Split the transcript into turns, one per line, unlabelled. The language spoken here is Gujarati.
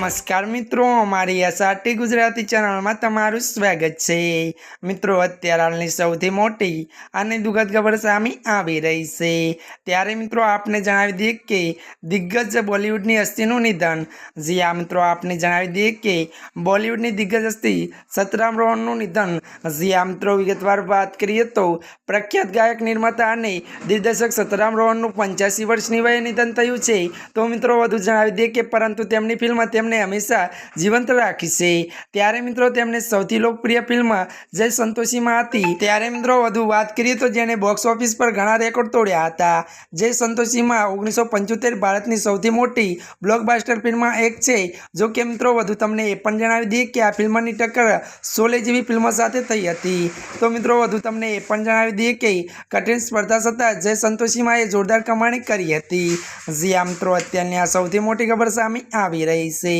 નમસ્કાર મિત્રો, અમારી એસઆરટી ગુજરાતી ચેનલમાં તમારું સ્વાગત છે. મિત્રો, અત્યારે હાલની સૌથી મોટી અને દુઃખદ ખબર સામે આવી રહી છે. ત્યારે મિત્રો, આપને જણાવી દઈએ કે દિગ્ગજ બોલિવૂડની હસ્તીનું નિધન. જી મિત્રો, આપને જણાવી દઈએ કે બોલિવૂડની દિગ્ગજ હસ્તી સતરામ રોહનનું નિધન. જી મિત્રો, વિગતવાર વાત કરીએ તો પ્રખ્યાત ગાયક, નિર્માતા અને દિગ્દર્શક સતરામ રોહનનું પંચ્યાસી વર્ષની વયે નિધન થયું છે. તો મિત્રો, વધુ જણાવી દઈએ કે પરંતુ તેમની ફિલ્મ તેમને હંમેશા જીવંત રાખી છે ત્યારે મિત્રો તેમને સૌથી લોકપ્રિય ફિલ્મ જય સંતોષીમાં હતી. ત્યારે મિત્રો વધુ વાત કરીએ તો જેણે બોક્સ ઓફિસ પર ઘણા રેકોર્ડ તોડ્યા હતા. જય સંતોષીમાં ઓગણીસો પંચોતેર ભારતની સૌથી મોટી બ્લોકબાસ્ટર ફિલ્મ એક છે. જો કે મિત્રો વધુ તમને એ પણ જણાવી દઈએ કે આ ફિલ્મની ટક્કર સોલે જેવી ફિલ્મો સાથે થઈ હતી. તો મિત્રો વધુ તમને એ પણ જણાવી દઈએ કે કઠિન સ્પર્ધા છતાં જય સંતોષીમાં એ જોરદાર કમાણી કરી હતી. જી આ મિત્રો, અત્યારની આ સૌથી મોટી ખબર સામે આવી રહી છે.